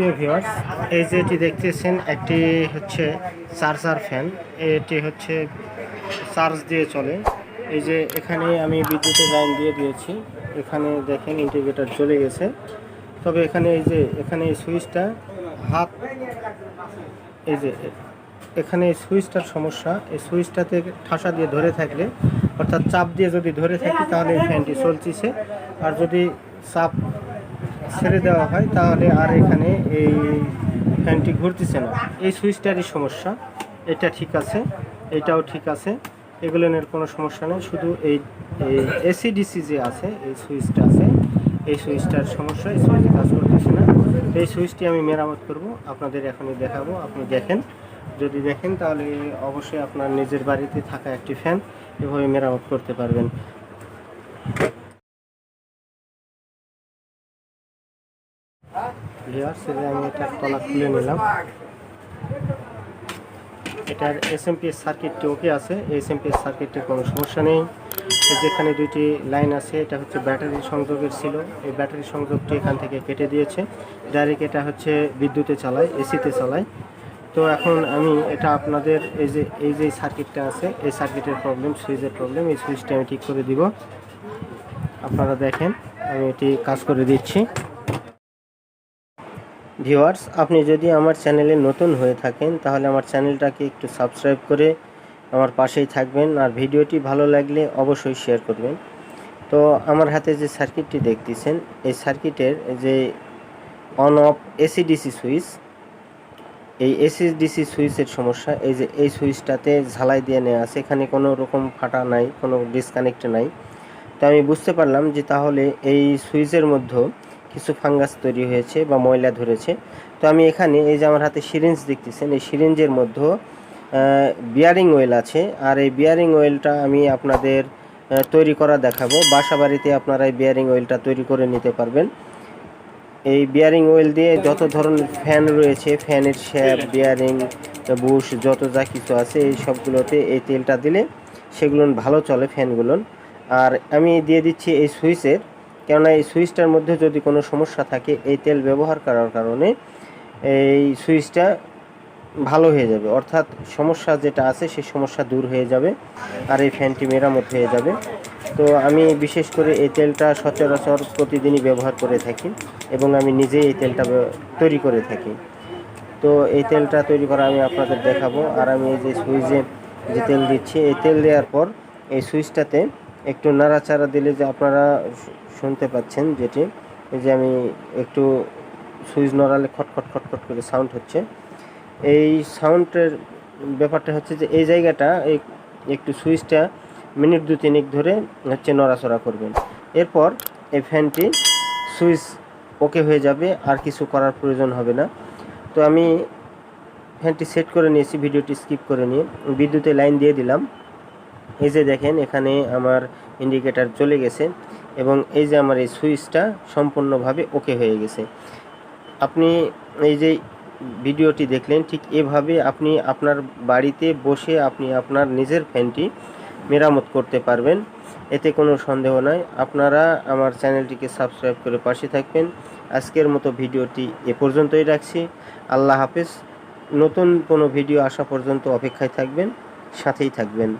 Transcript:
প্রিয় ভিউয়ার্স এই যে এটি দেখতেছেন একটি হচ্ছে চার্জার ফ্যান। এটি হচ্ছে চার্জ দিয়ে চলে। এই যে এখানে আমি বিদ্যুতের লাইন দিয়ে দিয়েছি। এখানে দেখেন ইন্টিগ্রেটর চলে গেছে। তবে এখানে এই যে, এখানে এই সুইচটা হাত, এই যে, এখানে এই সুইচটার সমস্যা। এই সুইচটাতে ঠাসা দিয়ে ধরে থাকলে, অর্থাৎ চাপ দিয়ে যদি ধরে থাকি, তাহলে এই ফ্যানটি চলতেছে। আর যদি চাপ ছেড়ে দেওয়া হয়, তাহলে আর এখানে এই ফ্যানটি ঘুরতেছে না। এই সুইচটারই সমস্যা, এটা ঠিক আছে, এটাও ঠিক আছে এগুলো কোনো সমস্যা নেই, শুধু এই এসিডিসি যে আছে, এই সুইচটা আছে, এই সুইচটার সমস্যা, এই সুইচে কাজ করতেছে না। এই সুইচটি আমি মেরামত করব, আপনাদের এখনই দেখাবো, আপনি দেখেন। যদি দেখেন, তাহলে অবশ্যই আপনার নিজের বাড়িতে থাকা একটি ফ্যান এভাবে মেরামত করতে পারবেন। আমি এটার তলা খুলে নিলাম। এটার এসএমপি সার্কিটটি ওকে আছে। এসএমপি সার্কিটের কোনো সমস্যা নেই। যেখানে দুইটি লাইন আছে, এটা হচ্ছে ব্যাটারি সংযোগের ছিল। এই ব্যাটারি সংযোগটি এখান থেকে কেটে দিয়েছে। ডাইরেক্ট এটা হচ্ছে বিদ্যুতে চালায়, এসিতে চালায়। তো এখন আমি এটা আপনাদের এই যে এই যে সার্কিটটা আছে, এই সার্কিটের প্রবলেম সুইচের প্রবলেম এই সুইচটা আমি ঠিক করে দিব। আপনারা দেখেন, আমি এটি কাজ করে দিচ্ছি। ভিউয়ার্স, আপনি যদি আমার চ্যানেলে নতুন হয়ে থাকেন, তাহলে আমার চ্যানেলটাকে একটু সাবস্ক্রাইব করে আমার পাশেই থাকবেন আর ভিডিওটি ভালো লাগলে অবশ্যই শেয়ার করবেন। তো আমার হাতে যে সার্কিটটি দেখতেছেন, এই সার্কিটের যে on off AC DC switch এই এসিডিসি সুইচের সমস্যা, এই যে এই সুইচটাতে ঝালাই দিয়ে নেওয়া আছে, এখানে কোনো রকম ফাটা নাই, কোনো ডিসকানেক্ট নাই। তো আমি বুঝতে পারলাম যে তাহলে এই সুইচের মধ্যে কিছু ফাঙ্গাস তৈরি হয়েছে বা ময়লা ধরেছে। তো আমি এখানে এই যে আমার হাতে সিরিঞ্জ দেখতেছেন, এই সিরিঞ্জের মধ্যে বিয়ারিং অয়েল আছে। আর এই বিয়ারিং অয়েলটা আমি আপনাদের তৈরি করা দেখাবো। বাসা বাড়িতে আপনারা এই বিয়ারিং অয়েলটা তৈরি করে নিতে পারবেন। এই বিয়ারিং অয়েল দিয়ে যত ধরনের ফ্যান রয়েছে ফ্যানের শ্যাপ বিয়ারিং বুশ যত যা কিছু আছে, এই সবগুলোতে এই তেলটা দিলে সেগুলো ভালো চলে ফ্যানগুলো আর আমি দিয়ে দিচ্ছি এই সুইচের। কেননা এই সুইচটার মধ্যে যদি কোনো সমস্যা থাকে, এই তেল ব্যবহার করার কারণে এই সুইচটা ভালো হয়ে যাবে। অর্থাৎ সমস্যা যেটা আছে, সেই সমস্যা দূর হয়ে যাবে আর এই ফ্যানটি মেরামত হয়ে যাবে। তো আমি বিশেষ করে এই তেলটা সচরাচর প্রতিদিনই ব্যবহার করে থাকি এবং আমি নিজেই এই তেলটা তৈরি করে থাকি। তো এই তেলটা তৈরি করা আমি আপনাদের দেখাবো। আর আমি এই যে সুইচে যে তেল দিচ্ছি, এই তেল দেওয়ার পর এই সুইচটাতে একটু নাড়াচাড়া দিলে যে আপনারা শুনতে পাচ্ছেন যেটি যে আমি একটু সুইচ নড়ালে খটখট খটখট করে সাউন্ড হচ্ছে। এই সাউন্ডের ব্যাপারটা হচ্ছে যে এই জায়গাটা, এই একটু সুইচটা মিনিট দু তিনেক ধরে হচ্ছে নড়াচড়া করবেন। এরপর এই ফ্যানটি সুইচ ওকে হয়ে যাবে, আর কিছু করার প্রয়োজন হবে না। তো আমি ফ্যানটি সেট করে নিয়েছি, ভিডিওটি স্কিপ করে নিয়ে। বিদ্যুতের লাইন দিয়ে দিলাম। এই যে দেখেন, এখানে আমার ইন্ডিকেটার চলে গেছে এবং এই যে আমার এই সুইচটা সম্পূর্ণভাবে ওকে হয়ে গেছে। আপনি এই যে ভিডিওটি দেখলেন, ঠিক এভাবে আপনি আপনার বাড়িতে বসে আপনি আপনার নিজের ফ্যানটি মেরামত করতে পারবেন। এতে কোনো সন্দেহ নাই। আপনারা আমার চ্যানেলটিকে সাবস্ক্রাইব করে পাশে থাকবেন। আজকের মতো ভিডিওটি এ পর্যন্তই রাখছি। আল্লাহ হাফেজ। নতুন কোনো ভিডিও আসা পর্যন্ত অপেক্ষায় থাকবেন, সাথেই থাকবেন।